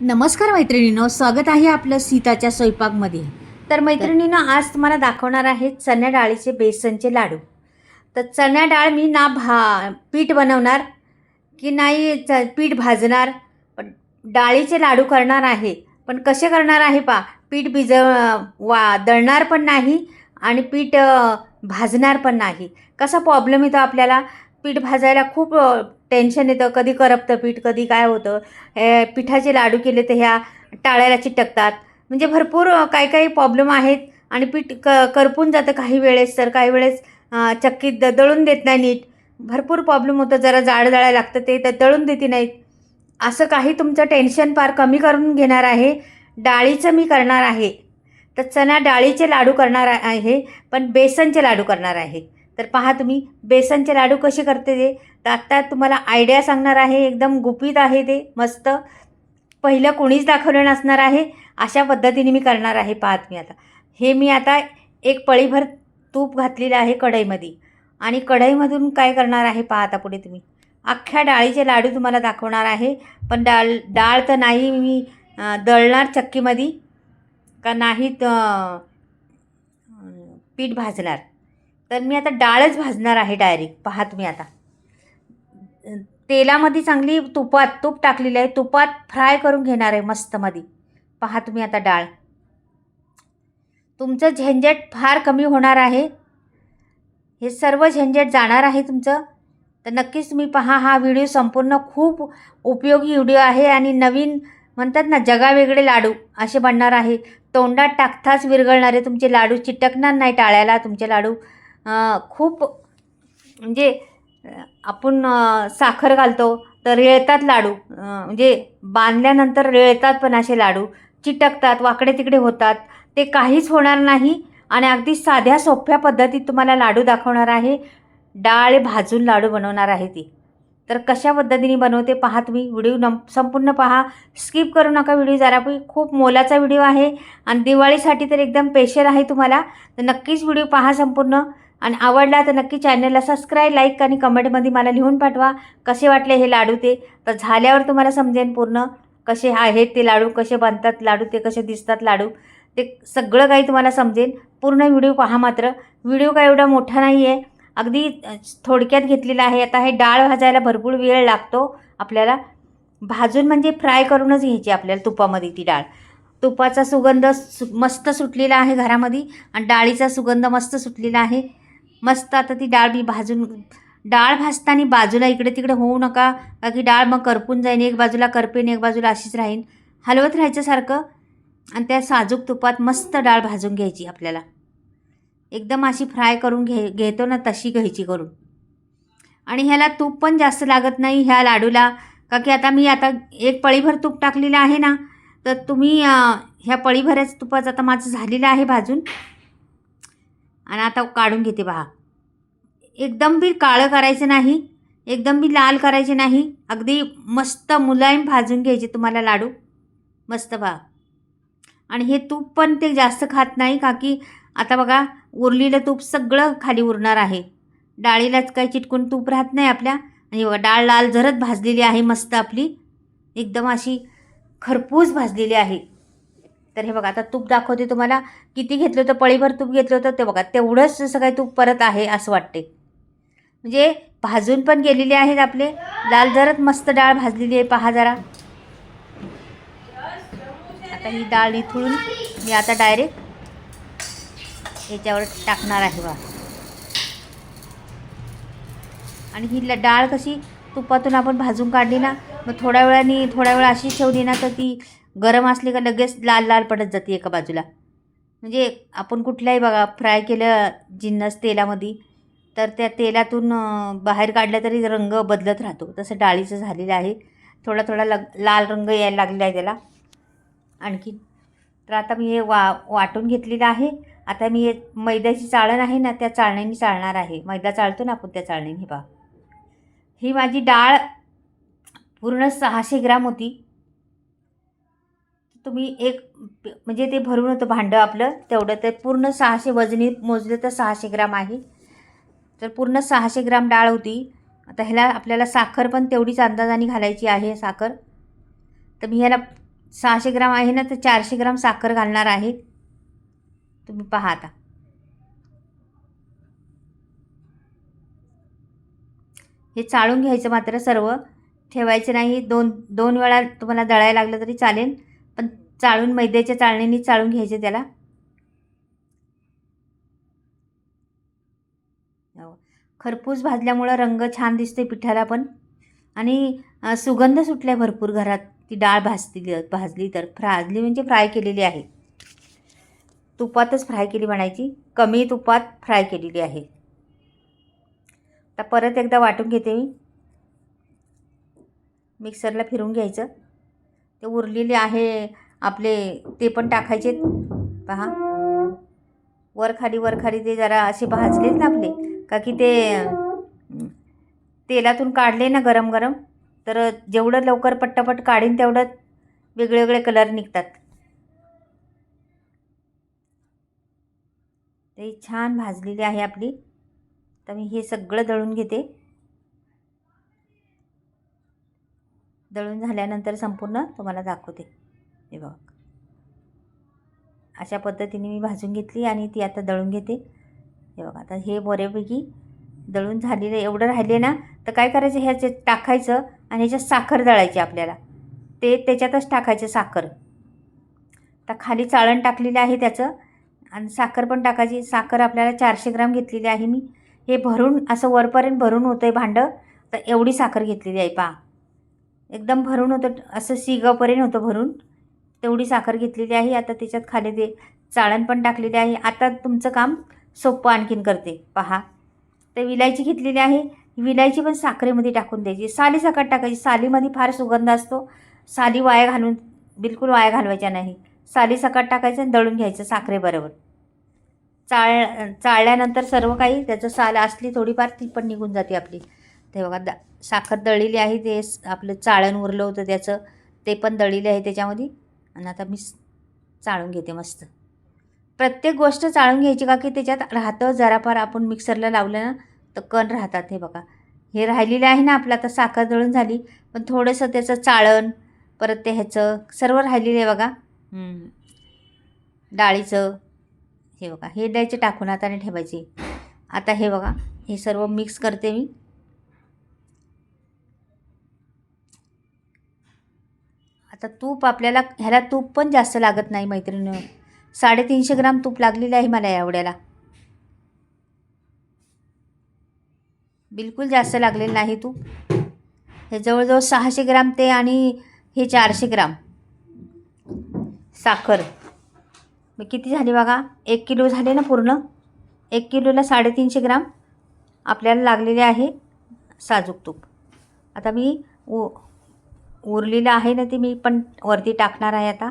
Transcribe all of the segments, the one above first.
नमस्कार मैत्रिणीनो स्वागत आहे आपलं सीताच्या स्वयंपाकमध्ये. तर मैत्रिणीनं आज तुम्हाला दाखवणार आहे चण्या डाळीचे बेसनचे लाडू. तर चण्या डाळ मी ना भा पीठ बनवणार की नाही च पीठ भाजणार पण डाळीचे लाडू करणार आहे. पण कसे करणार आहे पा पीठ भिज वा दळणार पण नाही आणि पीठ भाजणार पण नाही. कसा प्रॉब्लेम येतो आपल्याला? पीठ भाजायला खूप टेन्शन येतं. कधी करपतं पीठ कधी काय होतं. हे पिठाचे लाडू केले तर ह्या टाळ्याला चिटकतात. म्हणजे भरपूर काही काही प्रॉब्लेम आहेत आणि पीठ क करपून जातं काही वेळेस. तर काही वेळेस चक्की चक्कीत द दळून देत नाही नीट. भरपूर प्रॉब्लेम होतं. जरा जाड जाळायला लागतं ते तर दळून देते नाहीत. असं काही तुमचं टेन्शन फार कमी करून घेणार आहे. डाळीचं मी करणार आहे. तर चणा डाळीचे लाडू करणार आहे. पण बेसनचे लाडू करणार आहे. तर पहा तुम्ही बेसनचे लाडू कसे करते ते. तर आत्ता तुम्हाला आयडिया सांगणार आहे एकदम गुपित आहे ते मस्त. पहिलं कोणीच दाखवलं नसणार आहे अशा पद्धतीने मी करणार आहे पाहत मी आता. हे मी आता एक पळीभर तूप घातलेलं आहे कढईमध्ये. आणि कढईमधून काय करणार आहे पहा आता पुढे तुम्ही. अख्ख्या डाळीचे लाडू तुम्हाला दाखवणार आहे पण डाळ डाळ तर नाही मी दळणार चक्कीमध्ये. का नाही त- पीठ भाजणार. तर मी आता डाळच भाजणार आहे डायरेक्ट. पहा तुम्ही आता. तेलामध्ये चांगली तुपात तूप टाकलेलं आहे. तुपात फ्राय करून घेणार आहे मस्तमध्ये पहा तुम्ही आता डाळ. तुमचं झंझट फार कमी होणार आहे. हे सर्व झंझट जाणार आहे तुमचं. तर नक्कीच तुम्ही पहा हा व्हिडिओ संपूर्ण खूप उपयोगी व्हिडिओ आहे आणि नवीन म्हणतात ना जगावेगळे लाडू असे बनणार आहे. तोंडात टाकताच विरघळणारे तुमचे लाडू. चिटकणार नाही टाळ्याला तुमचे लाडू. खूप म्हणजे आपण साखर घालतो तर रेळतात लाडू. म्हणजे बांधल्यानंतर रेळतात पण असे लाडू. चिटकतात वाकडे तिकडे होतात. ते काहीच होणार नाही आणि अगदी साध्या सोप्या पद्धतीत तुम्हाला लाडू दाखवणार आहे. डाळ भाजून लाडू बनवणार आहे ती. तर कशा पद्धतीने बनवते पहा तुम्ही. व्हिडिओ नम संपूर्ण पहा. स्किप करू नका व्हिडिओ जरा पण खूप मोलाचा व्हिडिओ आहे. आणि दिवाळीसाठी तर एकदम स्पेशल आहे तुम्हाला. तर नक्कीच व्हिडिओ पहा संपूर्ण. आणि आवडला तर नक्की चॅनलला सबस्क्राईब लाईक आणि कमेंटमध्ये मला लिहून पाठवा. कसे वाटले हे लाडू ते? तर झाल्यावर तुम्हाला समजेन पूर्ण कसे आहेत ते लाडू कसे बनतात लाडू ते कसे दिसतात लाडू? ते सगळं काही तुम्हाला समजेन. पूर्ण व्हिडिओ पहा मात्र. व्हिडिओ काय एवढा मोठा नाही आहे अगदी थोडक्यात घेतलेला आहे. आता हे डाळ भाजायला भरपूर वेळ लागतो आपल्याला. भाजून म्हणजे फ्राय करूनच घ्यायची आपल्याला तुपामध्ये ती डाळ. तुपाचा सुगंध सु मस्त सुटलेला आहे घरामध्ये. आणि डाळीचा सुगंध मस्त सुटलेला आहे. मस्त. आता ती डाळ मी भाजून डाळ भाजताना बाजूला इकडे तिकडे होऊ नका. का की डाळ मग करपून जाईन. एक बाजूला करपेन एक बाजूला अशीच राहीन. हलवत राहायचं सारखं. आणि त्या साजूक तुपात मस्त डाळ भाजून घ्यायची आपल्याला. एकदम अशी फ्राय करून घे घेतो ना तशी घ्यायची करून. आणि ह्याला तूप पण जास्त लागत नाही ह्या लाडूला. का की आता मी आता एक पळीभर तूप टाकलेलं आहे ना तर तुम्ही ह्या पळीभरच तुपाचं आता माझं झालेलं आहे भाजून. आणि आता काढून घेते पहा एकदम बी काळं करायचं नाही एकदम बी लाल करायचे नाही. अगदी मस्त मुलायम भाजून घ्यायचे तुम्हाला लाडू. मस्त पहा आणि हे तूप पण ते जास्त खात नाही का की आता बघा उरलेलं तूप सगळं खाली उरणार आहे. डाळीलाच काही चिटकून तूप राहत नाही आपल्या. आणि बघा डाळ लाल झरत भाजलेली आहे मस्त आपली. एकदम अशी खरपूस भाजलेली आहे. तर हे बघा आता तूप दाखवते तुम्हाला. किती घेतलं होतं? पळीभर तूप घेतलं होतं. ते बघा तेवढंच जसं काही तूप परत आहे असं वाटते. म्हणजे भाजून पण गेलेले आहेत आपले. लाल जरत मस्त डाळ भाजलेली आहे. पहा जरा. आता ही डाळ निथळून मी आता डायरेक्ट याच्यावर टाकणार आहे बा आणि ही ल- डाळ कशी तुपातून आपण भाजून काढली ना मग थोड्या वेळाने थोड्या वेळ अशी ठेवली ना तर ती गरम असली का लगेच लाल लाल पडत जाते एका बाजूला. म्हणजे आपण कुठल्याही बघा फ्राय केलं जिन्नस तेलामध्ये तर त्या तेलातून बाहेर काढलं तरी रंग बदलत राहतो. तसं डाळीचं झालेलं आहे. थोडा थोडा लग लाल रंग यायला लागलेला आहे त्याला. आणखी तर आता मी हे वा वाटून घेतलेलं आहे. आता मी हे मैद्याची चाळण आहे ना त्या चाळणीने चाळणार आहे. मैदा चाळतो ना आपण त्या चाळणीने पहा. ही माझी डाळ पूर्ण सहाशे ग्राम होती. तुम्ही एक म्हणजे ते भरून होतं भांडं आपलं तेवढं ते पूर्ण सहाशे वजनी मोजलं तर सहाशे ग्राम आहे. तर पूर्ण सहाशे ग्राम डाळ होती. आता ह्याला आपल्याला साखर पण तेवढीच अंदाजाने घालायची आहे साखर. तर मी ह्याला सहाशे ग्राम आहे ना तर चारशे ग्राम साखर घालणार आहे. तुम्ही पहा आता. हे चाळून घ्यायचं मात्र सर्व. ठेवायचं नाही. दोन दोन वेळा तुम्हाला दळायला लागलं तरी चालेल. चाळून मैद्याच्या चाळणीने चाळून घ्यायचं त्याला. हो. खरपूस भाजल्यामुळं रंग छान दिसते पिठाला पण. आणि सुगंध सुटल्या भरपूर घरात. ती डाळ भाजली भाजली तर. भाजली म्हणजे फ्राय केलेली आहे. तुपातच फ्राय केली म्हणायची. कमी तुपात फ्राय केलेली आहे. आता परत एकदा वाटून घेते मी. मिक्सरला फिरून घ्यायचं. ते उरलेली आहे आपले ते पण टाकायचे पहा. वरखाली वरखाली वर खाली ते जरा असे भाजलेत ना आपले. का की ते तेलातून काढले ना गरम गरम तर जेवढं लवकर पट्टापट काढीन तेवढं वेगळे वेगळे कलर निघतात. ते छान भाजलेली आहे आपली. तर मी हे सगळं दळून घेते. दळून झाल्यानंतर संपूर्ण तुम्हाला दाखवते. हे बघ. अशा पद्धतीने मी भाजून घेतली आणि ती आता दळून घेते. हे बघा आता हे बऱ्यापैकी दळून झालेलं एवढं राहिले ना तर काय करायचं? ह्याच्यात टाकायचं आणि ह्याच्यात साखर दळायची आपल्याला. ते त्याच्यातच टाकायचं साखर. आता खाली चाळण टाकलेलं आहे त्याचं आणि साखर पण टाकायची. साखर आपल्याला चारशे ग्राम घेतलेली आहे मी. हे भरून असं वरपर्यंत भरून होतं आहे भांडं. तर एवढी साखर घेतलेली आहे पहा. एकदम भरून होतं असं शिगापर्यंत होतं भरून. तेवढी साखर घेतलेली आहे. आता त्याच्यात खाली ते चाळण पण टाकलेली आहे. आता तुमचं काम सोपं आणखीन करते. पहा. तर विलायची घेतलेली आहे. विलायची पण साखरेमध्ये टाकून द्यायची. साली साखर टाकायची. सालीमध्ये फार सुगंध असतो. साली वाया घालून बिलकुल वाया घालवायच्या नाही. साली साखर टाकायचं आणि दळून घ्यायचं साखरेबरोबर. चाळ चाळल्यानंतर सर्व काही त्याचं साल असली थोडीफार ती पण निघून जाते आपली. ते बघा द साखर दळलेली आहे. ते आपलं चाळण उरलं होतं त्याचं. ते पण दळलेलं आहे त्याच्यामध्ये. आणि आता मी चाळून घेते मस्त. प्रत्येक गोष्ट चाळून घ्यायची का की त्याच्यात राहतं जराफार आपण मिक्सरला लावलं ना तर कण राहतात हे बघा. हे राहिलेलं आहे ना आपलं आता साखर दळून झाली पण थोडंसं त्याचं चाळण परत ते ह्याचं सर्व राहिलेलं आहे बघा. डाळीचं हे बघा हे द्यायचे टाकून हाताने ठेवायचे. आता हे बघा हे सर्व मिक्स करते मी. आता तूप आपल्याला ह्याला तूप पण जास्त लागत नाही मैत्रिणी साडेतीनशे ग्राम तूप लागलेलं आहे मला या एवढ्याला. बिलकुल जास्त लागलेलं नाही तूप. हे जवळजवळ सहाशे ग्राम ते आणि हे चारशे ग्राम. साखर. मग किती झाली बघा? एक किलो झाले ना पूर्ण? एक किलोला साडेतीनशे ग्राम आपल्याला लागलेले आहे साजूक तूप. आता मी उ उरलेलं आहे ना ते मी पण वरती टाकणार आहे आता.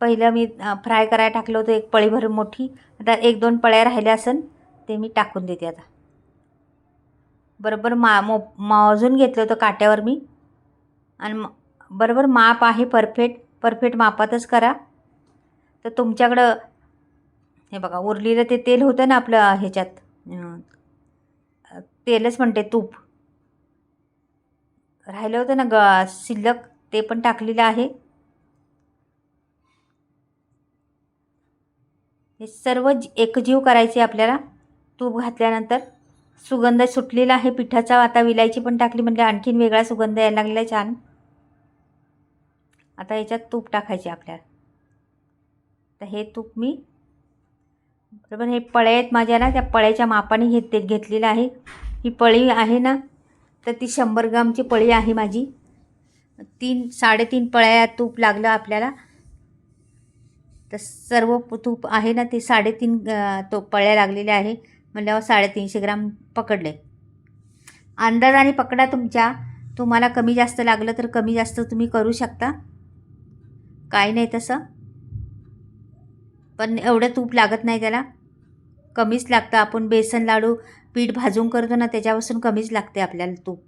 पहिलं मी फ्राय करायला टाकलं होतं एक पळीभर मोठी. आता एक दोन पळ्या राहिल्या असन ते मी टाकून देते आता. बरोबर मा मो मोजून घेतलं होतं काट्यावर मी. आणि बरोबर माप आहे परफेक्ट परफेक्ट मापातच करा. तर तुमच्याकडं हे बघा उरलेलं ते तेल होतं ना आपलं ह्याच्यात तेलच म्हणते तूप. राहिलं होतं ना ग शिल्लक ते पण टाकलेलं आहे. हे सर्व एकजीव करायचे आपल्याला. तूप घातल्यानंतर सुगंध सुटलेला आहे पिठाचा आता विलायची पण टाकली म्हणजे आणखीन वेगळा सुगंध यायला लागलेला आहे छान. आता याच्यात तूप टाकायचे आपल्याला. तर हे तूप मी बरोबर हे पळ्या आहेत माझ्या ना त्या पळ्याच्या मापाने घेत घेतलेलं आहे. ही पळी आहे ना तर ती शंभर ग्रामची पळी आहे माझी. तीन साडेतीन पळ्या तूप लागलं आपल्याला. तर सर्व तूप आहे ना ते साडेतीन तो पळ्या लागलेल्या आहे. म्हणल्यावर साडेतीनशे ग्राम पकडले. अंदाजाने पकडा तुमच्या. तुम्हाला कमी जास्त लागलं तर कमी जास्त तुम्ही करू शकता. काही नाही तसं. पण एवढं तूप लागत नाही त्याला. कमीच लागतं. आपण बेसन लाडू पीठ भाजून करतो ना त्याच्यापासून कमीच लागते आपल्याला तूप.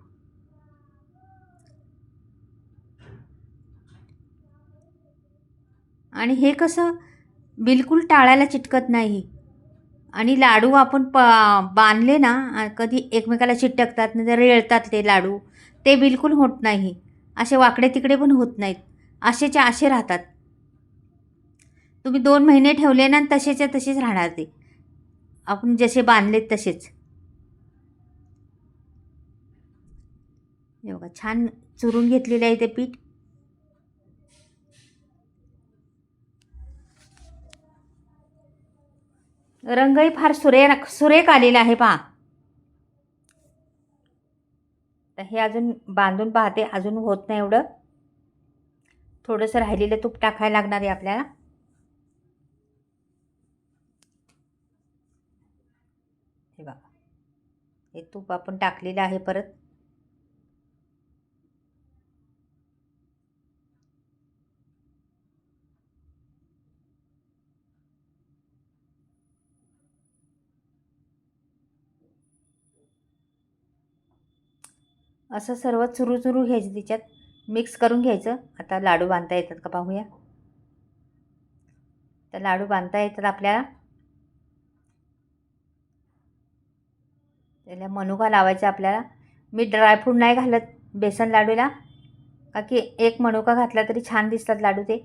आणि हे कसं बिलकुल टाळायला चिटकत नाही. आणि लाडू आपण प बांधले ना कधी एकमेकाला चिटकतात नाही तर रेळतात ते लाडू ते बिलकुल होत नाही. असे वाकडे तिकडे पण होत नाहीत. असेच्या असे राहतात. तुम्ही दोन महिने ठेवले ना तसेच्या तसेच राहणार ते. आपण जसे बांधलेत तसेच. हे बघा छान चुरून घेतलेलं आहे ते पीठ. रंगही फार सुरेख सुरेख आलेला आहे पहा. तर हे अजून बांधून पाहते अजून होत नाही एवढं. थोडंसं राहिलेलं तूप टाकायला लागणार आहे आपल्याला. हे बघा. हे तूप आपण टाकलेलं आहे परत. असं सर्व चुरू चुरू घ्यायचं तिच्यात मिक्स करून घ्यायचं. आता लाडू बांधता येतात का पाहूया. तर लाडू बांधता येतात आपल्याला. त्याला मनुका लावायचा आपल्याला. मी ड्रायफ्रूट नाही घालत बेसन लाडूला. का की एक मनुका घातला तरी छान दिसतात लाडू ते.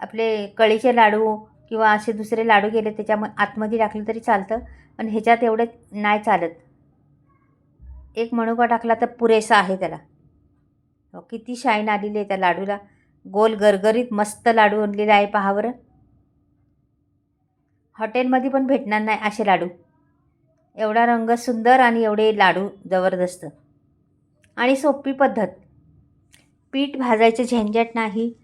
आपले कळीचे लाडू किंवा असे दुसरे लाडू गेले त्याच्या आतमध्ये टाकले तरी चालतं. पण ह्याच्यात एवढे नाही चालत. एक मनुका टाकला तर पुरेसा आहे त्याला. हो, किती शाईन आलेली आहे त्या लाडूला. गोल गरगरीत मस्त लाडू आणलेले आहे पहावर. हॉटेलमध्ये पण भेटणार नाही असे लाडू. एवढा रंग सुंदर आणि एवढे लाडू जबरदस्त. आणि सोपी पद्धत. पीठ भाजायचं झंझट नाही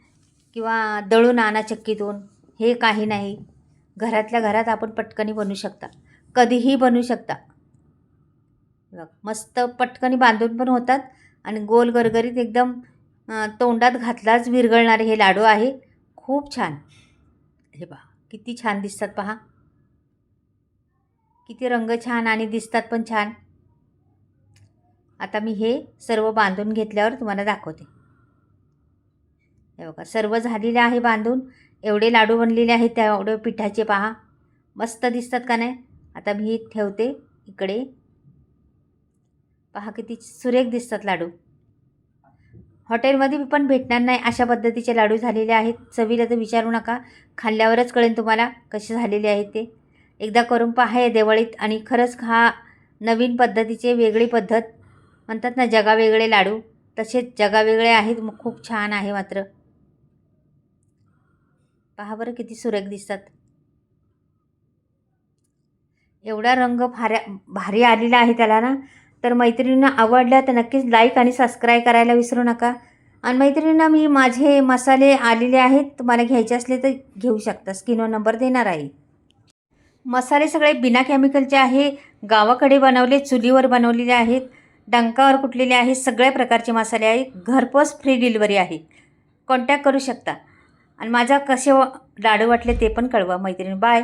किंवा दळून आणा चक्कीतून. हे काही नाही. घरातल्या घरात आपण पटकनी बनवू शकता. कधीही बनवू शकता. बघ मस्त पटकनी बांधून पण होतात आणि गोल गरगरीत एकदम तोंडात घातलाच विरघळणारे हे लाडू आहे. खूप छान. हे पहा किती छान दिसतात पहा. किती रंग छान आणि दिसतात पण छान. आता मी हे सर्व बांधून घेतल्यावर तुम्हाला दाखवते. हे बघा सर्व झालेले आहे बांधून. एवढे लाडू बनलेले आहेत त्या एवढे पिठाचे पहा. मस्त दिसतात का नाही? आता मी हे ठेवते इकडे. पहा किती सुरेख दिसतात लाडू. हॉटेलमध्ये पण भेटणार नाही अशा पद्धतीचे लाडू झालेले आहेत. चवीला तर विचारू नका. खाल्ल्यावरच कळेल तुम्हाला कसे झालेले आहेत ते. एकदा करून पहा या दिवाळीत आणि खरंच हा नवीन पद्धतीचे वेगळी पद्धत. म्हणतात ना जगावेगळे लाडू. तसेच जगावेगळे आहेत मग खूप छान आहे मात्र. पहा बरं किती सुरेख दिसतात. एवढा रंग भाऱ्या भारी आलेला आहे त्याला ना. तर मैत्रिणींना आवडल्या तर नक्कीच लाईक आणि सबस्क्राईब करायला विसरू नका. आणि मैत्रिणींना मी माझे मसाले आलेले आहेत तुम्हाला घ्यायचे असले तर घेऊ शकता. स्किनवर नंबर देणार आहे. मसाले सगळे बिना केमिकलचे आहे. गावाकडे बनवले चुलीवर बनवलेले आहेत. डंकावर कुटलेले आहेत सगळ्या प्रकारचे मसाले आहेत. घरपोच फ्री डिलिव्हरी आहे. कॉन्टॅक्ट करू शकता. आणि माझा कसे व- लाडू वाटले ते पण कळवा. मैत्रिणी बाय